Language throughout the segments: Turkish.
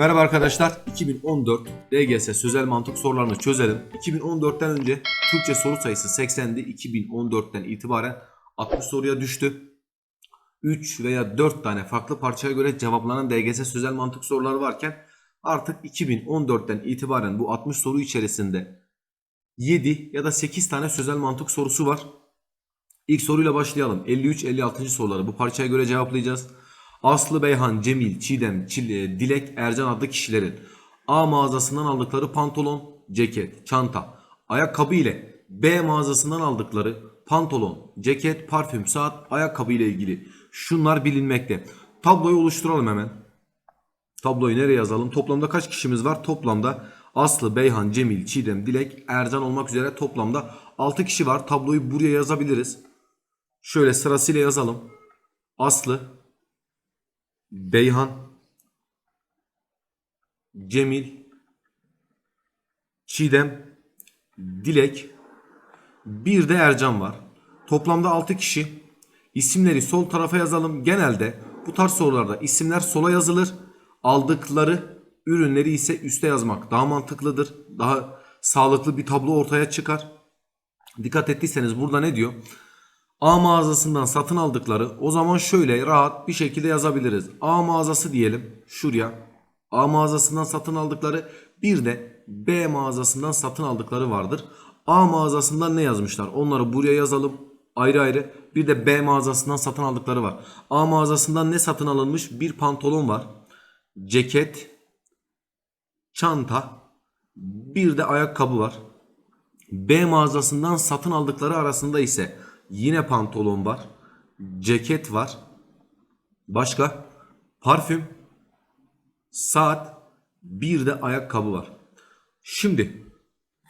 Merhaba arkadaşlar. 2014 DGS sözel mantık sorularını çözelim. 2014'ten önce Türkçe soru sayısı 80'di. 2014'ten itibaren 60 soruya düştü. 3 veya 4 tane farklı parçaya göre cevaplanan DGS sözel mantık soruları varken artık 2014'ten itibaren bu 60 soru içerisinde 7 ya da 8 tane sözel mantık sorusu var. İlk soruyla başlayalım. 53-56. soruları bu parçaya göre cevaplayacağız. Aslı Beyhan, Cemil, Çiğdem, Çil- Dilek, Ercan adlı kişilerin A mağazasından aldıkları pantolon, ceket, çanta, ayakkabı ile B mağazasından aldıkları pantolon, ceket, parfüm, saat, ayakkabı ile ilgili şunlar bilinmekte. Tabloyu oluşturalım hemen. Tabloyu nereye yazalım? Toplamda kaç kişimiz var? Toplamda Aslı, Beyhan, Cemil, Çiğdem, Dilek, Ercan olmak üzere toplamda 6 kişi var. Tabloyu buraya yazabiliriz. Şöyle sırasıyla yazalım. Aslı, Beyhan, Cemil, Çiğdem, Dilek, bir de Ercan var. Toplamda 6 kişi. İsimleri sol tarafa yazalım. Genelde bu tarz sorularda isimler sola yazılır. Aldıkları ürünleri ise üste yazmak daha mantıklıdır. Daha sağlıklı bir tablo ortaya çıkar. Dikkat ettiyseniz burada ne diyor? A mağazasından satın aldıkları o zaman şöyle rahat bir şekilde yazabiliriz. A mağazası diyelim şuraya. A mağazasından satın aldıkları bir de B mağazasından satın aldıkları vardır. A mağazasından ne yazmışlar? Onları buraya yazalım ayrı ayrı. Bir de B mağazasından satın aldıkları var. A mağazasından ne satın alınmış? Bir pantolon var. Ceket, çanta, bir de ayakkabı var. B mağazasından satın aldıkları arasında ise yine pantolon var, ceket var. Başka? Parfüm, saat, bir de ayakkabı var. Şimdi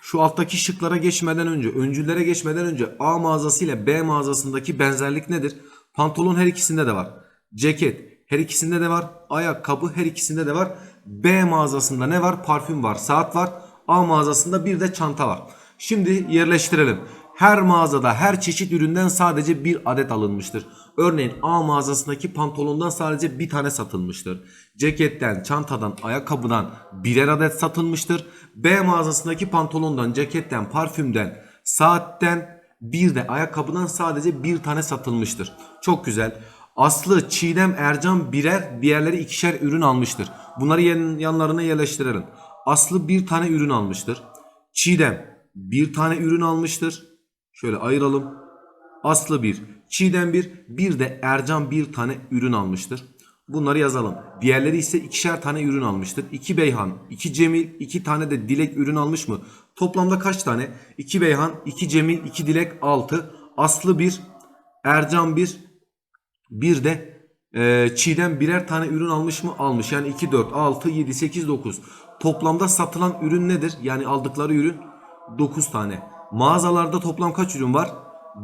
şu alttaki şıklara geçmeden önce, öncüllere geçmeden önce A mağazası ile B mağazasındaki benzerlik nedir? Pantolon her ikisinde de var. Ceket her ikisinde de var. Ayakkabı her ikisinde de var. B mağazasında ne var? Parfüm var, saat var. A mağazasında bir de çanta var. Şimdi yerleştirelim. Her mağazada her çeşit üründen sadece bir adet alınmıştır. Örneğin A mağazasındaki pantolondan sadece bir tane satılmıştır. Ceketten, çantadan, ayakkabıdan birer adet satılmıştır. B mağazasındaki pantolondan, ceketten, parfümden, saatten bir de ayakkabıdan sadece bir tane satılmıştır. Çok güzel. Aslı, Çiğdem, Ercan birer, diğerleri ikişer ürün almıştır. Bunları yan- yanlarına yerleştirelim. Aslı bir tane ürün almıştır. Çiğdem bir tane ürün almıştır. Şöyle ayıralım. Aslı bir, Çiğdem bir, bir de Ercan bir tane ürün almıştır. Bunları yazalım. Diğerleri ise ikişer tane ürün almıştır. 2 Beyhan, 2 Cemil, 2 tane de Dilek ürün almış mı? Toplamda kaç tane? 2 Beyhan, 2 Cemil, 2 Dilek 6. Aslı 1, Ercan 1, bir de e, Çiğdem birer tane ürün almış mı? Almış. Yani 2, 4, 6, 7, 8, 9. Toplamda satılan ürün nedir? Yani aldıkları ürün 9 tane. Mağazalarda toplam kaç ürün var?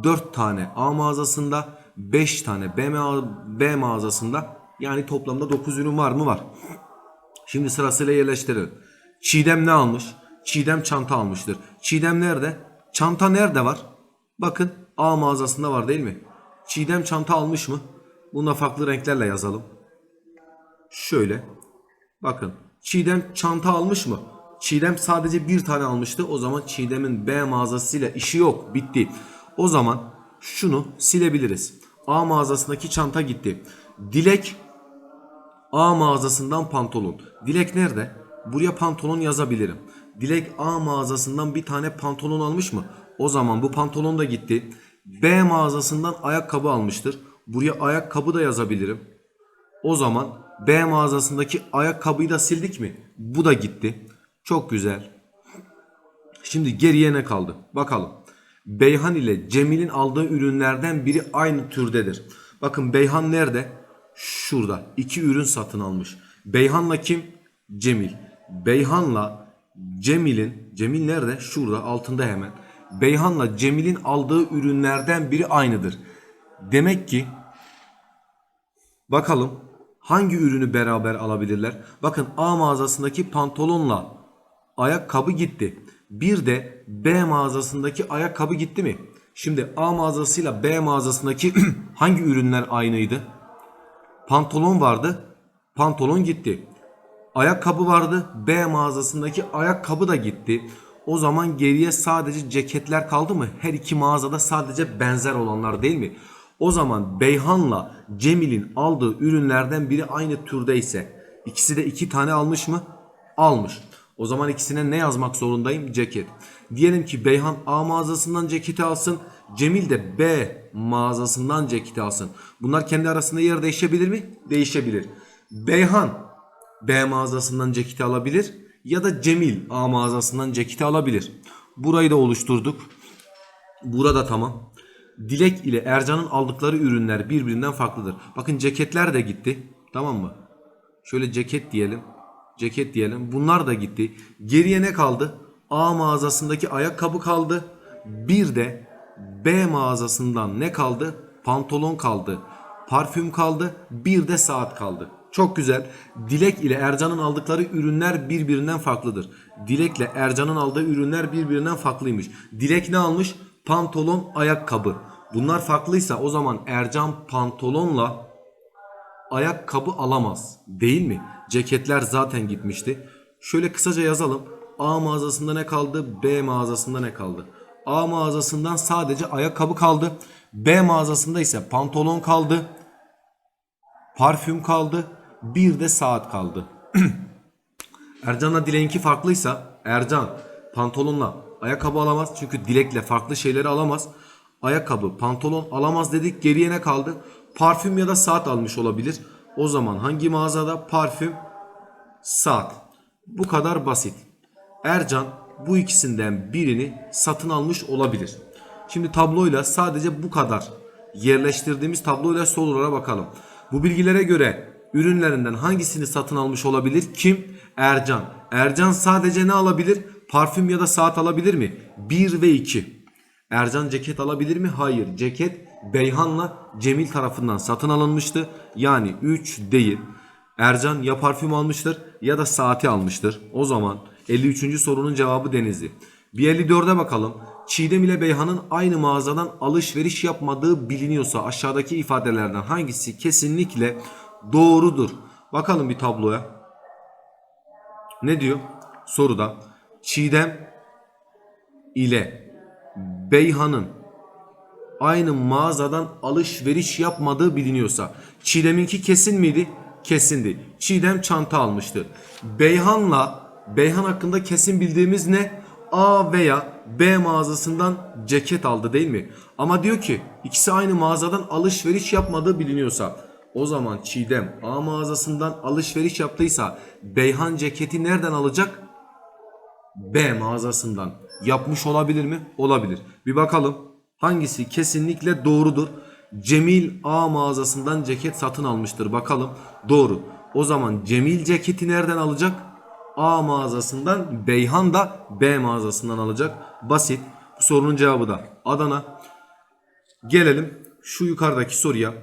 4 tane. A mağazasında 5 tane. B, ma- B mağazasında yani toplamda 9 ürün var mı? Var. Şimdi sırasıyla yerleştirelim. Çiğdem ne almış? Çiğdem çanta almıştır. Çiğdem nerede? Çanta nerede var? Bakın A mağazasında var değil mi? Çiğdem çanta almış mı? Bunu da farklı renklerle yazalım. Şöyle. Bakın. Çiğdem çanta almış mı? Çiğdem sadece bir tane almıştı. O zaman Çiğdem'in B mağazasıyla işi yok. Bitti. O zaman şunu silebiliriz. A mağazasındaki çanta gitti. Dilek A mağazasından pantolon. Dilek nerede? Buraya pantolon yazabilirim. Dilek A mağazasından bir tane pantolon almış mı? O zaman bu pantolon da gitti. B mağazasından ayakkabı almıştır. Buraya ayakkabı da yazabilirim. O zaman B mağazasındaki ayakkabıyı da sildik mi? Bu da gitti. Çok güzel. Şimdi geriye ne kaldı? Bakalım. Beyhan ile Cemil'in aldığı ürünlerden biri aynı türdedir. Bakın Beyhan nerede? Şurada. İki ürün satın almış. Beyhan'la kim? Cemil. Beyhan'la Cemil'in, Cemil nerede? Şurada altında hemen. Beyhan'la Cemil'in aldığı ürünlerden biri aynıdır. Demek ki Bakalım hangi ürünü beraber alabilirler? Bakın A mağazasındaki pantolonla ayakkabı gitti. Bir de B mağazasındaki ayakkabı gitti mi? Şimdi A mağazasıyla B mağazasındaki hangi ürünler aynıydı? Pantolon vardı. Pantolon gitti. Ayakkabı vardı. B mağazasındaki ayakkabı da gitti. O zaman geriye sadece ceketler kaldı mı? Her iki mağazada sadece benzer olanlar değil mi? O zaman Beyhan'la Cemil'in aldığı ürünlerden biri aynı türdeyse ikisi de iki tane almış mı? Almış. O zaman ikisine ne yazmak zorundayım? Ceket. Diyelim ki Beyhan A mağazasından ceketi alsın. Cemil de B mağazasından ceketi alsın. Bunlar kendi arasında yer değişebilir mi? Değişebilir. Beyhan B mağazasından ceketi alabilir ya da Cemil A mağazasından ceketi alabilir. Burayı da oluşturduk. Burada tamam. Dilek ile Ercan'ın aldıkları ürünler birbirinden farklıdır. Bakın ceketler de gitti. Tamam mı? Şöyle ceket diyelim. Ceket diyelim. Bunlar da gitti. Geriye ne kaldı? A mağazasındaki ayakkabı kaldı. Bir de B mağazasından ne kaldı? Pantolon kaldı. Parfüm kaldı. Bir de saat kaldı. Çok güzel. Dilek ile Ercan'ın aldıkları ürünler birbirinden farklıdır. Dilek ile Ercan'ın aldığı ürünler birbirinden farklıymış. Dilek ne almış? Pantolon, ayakkabı. Bunlar farklıysa o zaman Ercan pantolonla ayakkabı alamaz. Değil mi? Ceketler zaten gitmişti. Şöyle kısaca yazalım. A mağazasında ne kaldı? B mağazasında ne kaldı? A mağazasından sadece ayakkabı kaldı. B mağazasında ise pantolon kaldı. Parfüm kaldı. Bir de saat kaldı. Ercan'la Dilek'inki farklıysa Ercan pantolonla ayakkabı alamaz. Çünkü Dilek'le farklı şeyleri alamaz. Ayakkabı, pantolon alamaz dedik. Geriye ne kaldı? Parfüm ya da saat almış olabilir. O zaman hangi mağazada? Parfüm, saat. Bu kadar basit. Ercan bu ikisinden birini satın almış olabilir. Şimdi tabloyla sadece bu kadar yerleştirdiğimiz tabloyla sorulara bakalım. Bu bilgilere göre ürünlerinden hangisini satın almış olabilir? Kim? Ercan. Ercan sadece ne alabilir? Parfüm ya da saat alabilir mi? 1 ve 2. Ercan ceket alabilir mi? Hayır. Ceket Beyhan'la Cemil tarafından satın alınmıştı. Yani 3 değil. Ercan ya parfüm almıştır ya da saati almıştır. O zaman 53. sorunun cevabı Denizli. Bir 54'e bakalım. Çiğdem ile Beyhan'ın aynı mağazadan alışveriş yapmadığı biliniyorsa aşağıdaki ifadelerden hangisi kesinlikle doğrudur? Bakalım bir tabloya. Ne diyor? Soruda Çiğdem ile Beyhan'ın aynı mağazadan alışveriş yapmadığı biliniyorsa Çiğdem'inki kesin miydi? Kesindi. Çiğdem çanta almıştı. Beyhan'la Beyhan hakkında kesin bildiğimiz ne? A veya B mağazasından ceket aldı değil mi? Ama diyor ki ikisi aynı mağazadan alışveriş yapmadığı biliniyorsa o zaman Çiğdem A mağazasından alışveriş yaptıysa Beyhan ceketi nereden alacak? B mağazasından yapmış olabilir mi? Olabilir. Bir bakalım hangisi kesinlikle doğrudur. Cemil A mağazasından ceket satın almıştır. Bakalım doğru. O zaman Cemil ceketi nereden alacak? A mağazasından Beyhan da B mağazasından alacak. Basit. Bu sorunun cevabı da Adana. Gelelim şu yukarıdaki soruya.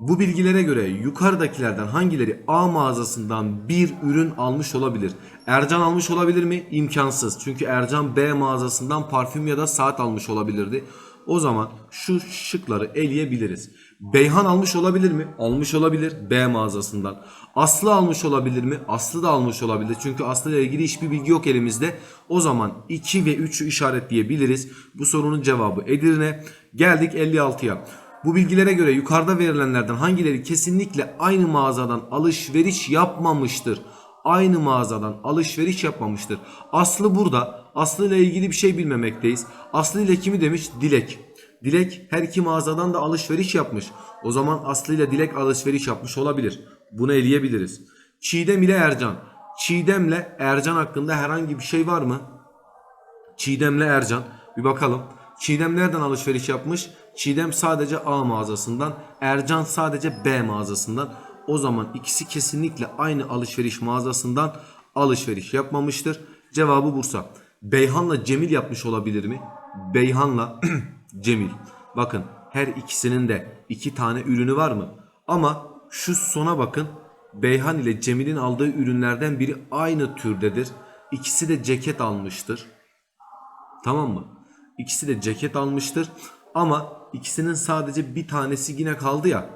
Bu bilgilere göre yukarıdakilerden hangileri A mağazasından bir ürün almış olabilir? Ercan almış olabilir mi? İmkansız. Çünkü Ercan B mağazasından parfüm ya da saat almış olabilirdi. O zaman şu şıkları eleyebiliriz. Beyhan almış olabilir mi? Almış olabilir B mağazasından. Aslı almış olabilir mi? Aslı da almış olabilir. Çünkü Aslı ile ilgili hiçbir bilgi yok elimizde. O zaman 2 ve 3'ü işaretleyebiliriz. Bu sorunun cevabı Edirne. Geldik 56'ya. Bu bilgilere göre yukarıda verilenlerden hangileri kesinlikle aynı mağazadan alışveriş yapmamıştır? Aynı mağazadan alışveriş yapmamıştır. Aslı burada. Aslı ile ilgili bir şey bilmemekteyiz. Aslı ile kimi demiş? Dilek. Dilek her iki mağazadan da alışveriş yapmış. O zaman Aslı ile Dilek alışveriş yapmış olabilir. Bunu eleyebiliriz. Çiğdem ile Ercan. Çiğdem ile Ercan hakkında herhangi bir şey var mı? Çiğdem'le Ercan. Bir bakalım. Çiğdem nereden alışveriş yapmış? Çiğdem sadece A mağazasından, Ercan sadece B mağazasından. O zaman ikisi kesinlikle aynı alışveriş mağazasından alışveriş yapmamıştır. Cevabı Bursa. Beyhan'la Cemil yapmış olabilir mi? Beyhan'la Cemil. Bakın her ikisinin de iki tane ürünü var mı? Ama şu sona bakın. Beyhan ile Cemil'in aldığı ürünlerden biri aynı türdedir. İkisi de ceket almıştır. Tamam mı? İkisi de ceket almıştır. Ama ikisinin sadece bir tanesi yine kaldı ya.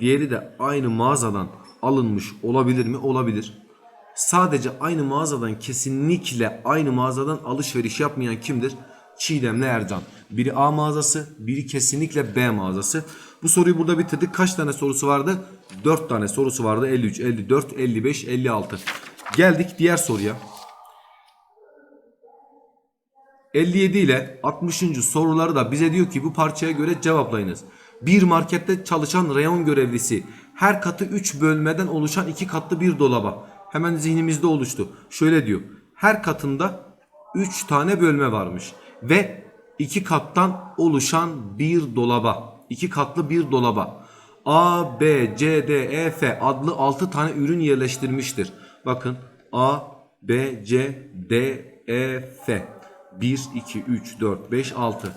Diğeri de aynı mağazadan alınmış olabilir mi? Olabilir. Sadece aynı mağazadan kesinlikle aynı mağazadan alışveriş yapmayan kimdir? Çiğdem'le Ercan. Biri A mağazası, biri kesinlikle B mağazası. Bu soruyu burada bitirdik. Kaç tane sorusu vardı? 4 tane sorusu vardı. 53, 54, 55, 56. Geldik diğer soruya. 57 ile 60. soruları da bize diyor ki bu parçaya göre cevaplayınız. Bir markette çalışan reyon görevlisi her katı 3 bölmeden oluşan iki katlı bir dolaba. Hemen zihnimizde oluştu. Şöyle diyor. Her katında 3 tane bölme varmış ve iki kattan oluşan bir dolaba. iki katlı bir dolaba. A, B, C, D, E, F adlı 6 tane ürün yerleştirmiştir. Bakın A, B, C, D, E, F. 1, 2, 3, 4, 5, 6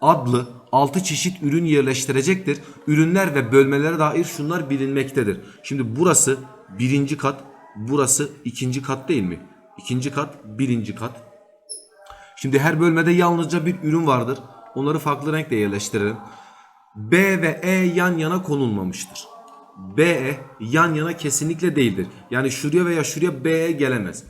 adlı 6 çeşit ürün yerleştirecektir. Ürünler ve bölmelere dair şunlar bilinmektedir. Şimdi burası birinci kat, burası ikinci kat değil mi? İkinci kat, birinci kat. Şimdi her bölmede yalnızca bir ürün vardır. Onları farklı renkle yerleştirelim. B ve E yan yana konulmamıştır. B, E yan yana kesinlikle değildir. Yani şuraya veya şuraya B, E gelemez.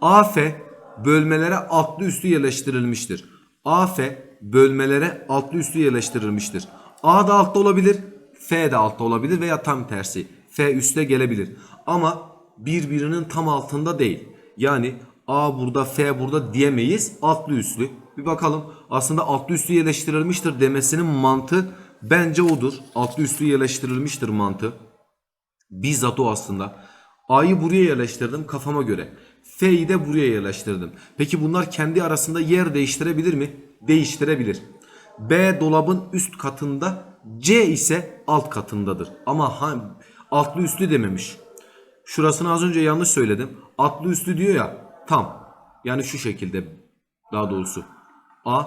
A, F bölmelere altlı üstü yerleştirilmiştir. A, F bölmelere altlı üstü yerleştirilmiştir. A da altta olabilir, F de altta olabilir veya tam tersi. F üste gelebilir. Ama birbirinin tam altında değil. Yani A burada F burada diyemeyiz. Altlı üstlü. Bir bakalım. Aslında altlı üstü yerleştirilmiştir demesinin mantığı bence odur. Altlı üstü yerleştirilmiştir mantığı. Bizzat o aslında. A'yı buraya yerleştirdim kafama göre. F'yi de buraya yerleştirdim. Peki bunlar kendi arasında yer değiştirebilir mi? Değiştirebilir. B dolabın üst katında, C ise alt katındadır. Ama ha, altlı üstlü dememiş. Şurasını az önce yanlış söyledim. Altlı üstlü diyor ya tam. Yani şu şekilde daha doğrusu. A,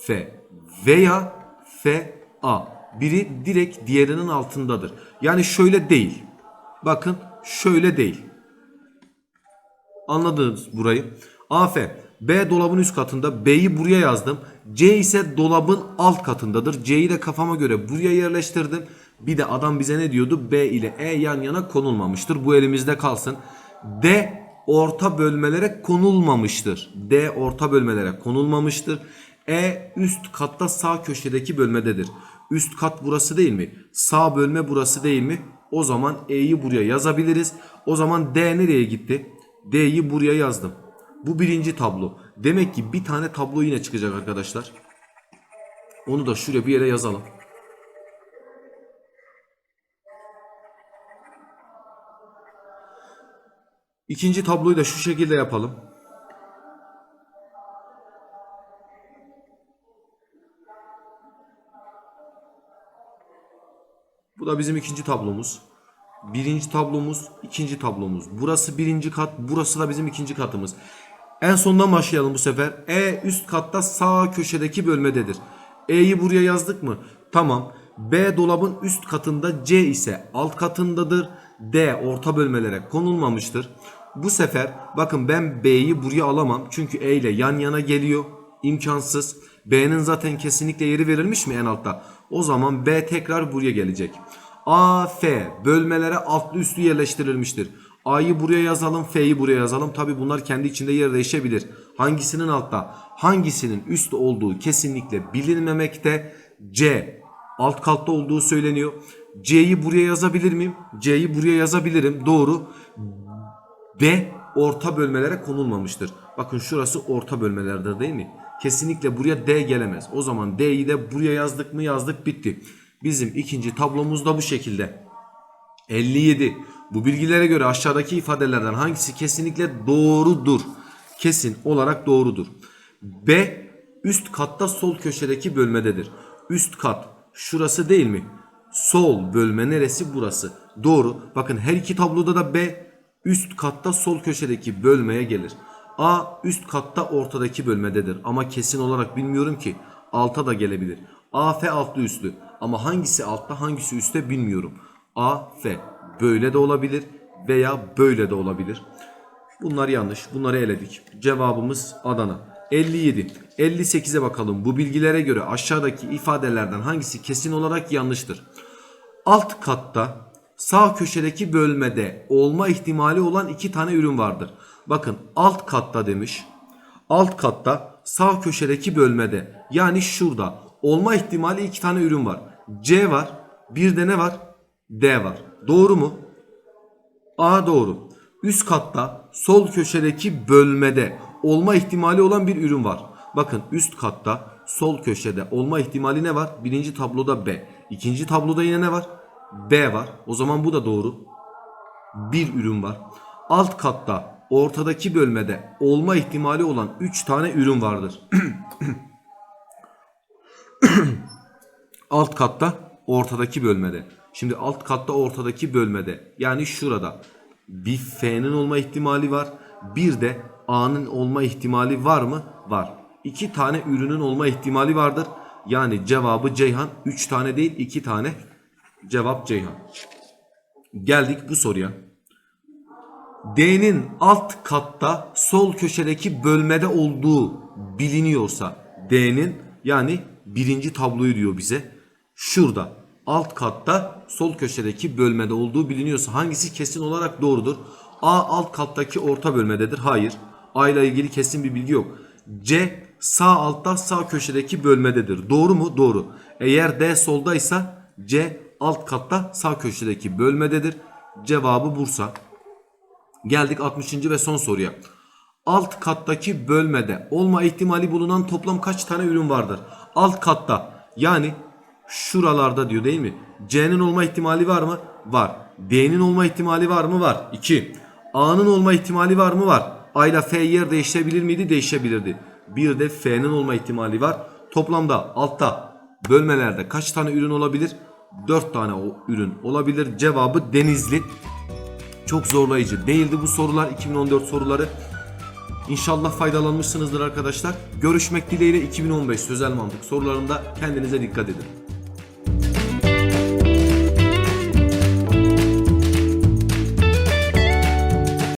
F veya F, A. Biri direkt diğerinin altındadır. Yani şöyle değil. Bakın şöyle değil. Anladınız burayı. AF. B dolabın üst katında. B'yi buraya yazdım. C ise dolabın alt katındadır. C'yi de kafama göre buraya yerleştirdim. Bir de adam bize ne diyordu? B ile E yan yana konulmamıştır. Bu elimizde kalsın. D orta bölmelere konulmamıştır. D orta bölmelere konulmamıştır. E üst katta sağ köşedeki bölmededir. Üst kat burası değil mi? Sağ bölme burası değil mi? O zaman E'yi buraya yazabiliriz. O zaman D nereye gitti? D'yi buraya yazdım. Bu birinci tablo. Demek ki bir tane tablo yine çıkacak arkadaşlar. Onu da şuraya bir yere yazalım. İkinci tabloyu da şu şekilde yapalım. Bu da bizim ikinci tablomuz. Birinci tablomuz, ikinci tablomuz. Burası birinci kat, burası da bizim ikinci katımız. En sondan başlayalım bu sefer. E üst katta sağ köşedeki bölmededir. E'yi buraya yazdık mı? Tamam. B dolabın üst katında C ise alt katındadır. D orta bölmelere konulmamıştır. Bu sefer bakın ben B'yi buraya alamam. Çünkü E ile yan yana geliyor. İmkansız. B'nin zaten kesinlikle yeri verilmiş mi en altta? O zaman B tekrar buraya gelecek. A, F bölmelere altlı üstlü yerleştirilmiştir. A'yı buraya yazalım, F'yi buraya yazalım. Tabi bunlar kendi içinde yer değişebilir. Hangisinin altta, hangisinin üst olduğu kesinlikle bilinmemekte. C alt katta olduğu söyleniyor. C'yi buraya yazabilir miyim? C'yi buraya yazabilirim. Doğru. D orta bölmelere konulmamıştır. Bakın şurası orta bölmelerdir değil mi? Kesinlikle buraya D gelemez. O zaman D'yi de buraya yazdık mı yazdık bitti. Bizim ikinci tablomuz da bu şekilde. 57. Bu bilgilere göre aşağıdaki ifadelerden hangisi kesinlikle doğrudur? Kesin olarak doğrudur. B üst katta sol köşedeki bölmededir. Üst kat şurası değil mi? Sol bölme neresi? Burası. Doğru. Bakın her iki tabloda da B üst katta sol köşedeki bölmeye gelir. A üst katta ortadaki bölmededir. Ama kesin olarak bilmiyorum ki. Alta da gelebilir. A, F altlı üstlü. Ama hangisi altta hangisi üstte bilmiyorum. A, F. Böyle de olabilir veya böyle de olabilir. Bunlar yanlış. Bunları eledik. Cevabımız Adana. 57. 58'e bakalım. Bu bilgilere göre aşağıdaki ifadelerden hangisi kesin olarak yanlıştır? Alt katta sağ köşedeki bölmede olma ihtimali olan iki tane ürün vardır. Bakın alt katta demiş. Alt katta sağ köşedeki bölmede yani şurada olma ihtimali iki tane ürün var. C var. Bir de ne var? D var. Doğru mu? A doğru. Üst katta sol köşedeki bölmede olma ihtimali olan bir ürün var. Bakın üst katta sol köşede olma ihtimali ne var? Birinci tabloda B. İkinci tabloda yine ne var? B var. O zaman bu da doğru. Bir ürün var. Alt katta ortadaki bölmede olma ihtimali olan 3 tane ürün vardır. alt katta ortadaki bölmede. Şimdi alt katta ortadaki bölmede yani şurada bir F'nin olma ihtimali var. Bir de A'nın olma ihtimali var mı? Var. İki tane ürünün olma ihtimali vardır. Yani cevabı Ceyhan. Üç tane değil iki tane cevap Ceyhan. Geldik bu soruya. D'nin alt katta sol köşedeki bölmede olduğu biliniyorsa D'nin yani birinci tabloyu diyor bize. Şurada alt katta sol köşedeki bölmede olduğu biliniyorsa hangisi kesin olarak doğrudur? A alt kattaki orta bölmededir. Hayır. A ile ilgili kesin bir bilgi yok. C sağ altta sağ köşedeki bölmededir. Doğru mu? Doğru. Eğer D soldaysa C alt katta sağ köşedeki bölmededir. Cevabı Bursa. Geldik 60. ve son soruya. Alt kattaki bölmede olma ihtimali bulunan toplam kaç tane ürün vardır? Alt katta yani şuralarda diyor değil mi? C'nin olma ihtimali var mı? Var. D'nin olma ihtimali var mı? Var. 2. A'nın olma ihtimali var mı? Var. A ile F yer değişebilir miydi? Değişebilirdi. Bir de F'nin olma ihtimali var. Toplamda altta bölmelerde kaç tane ürün olabilir? 4 tane o ürün olabilir. Cevabı Denizli. Çok zorlayıcı değildi bu sorular 2014 soruları. İnşallah faydalanmışsınızdır arkadaşlar. Görüşmek dileğiyle 2015 sözel mantık sorularında kendinize dikkat edin.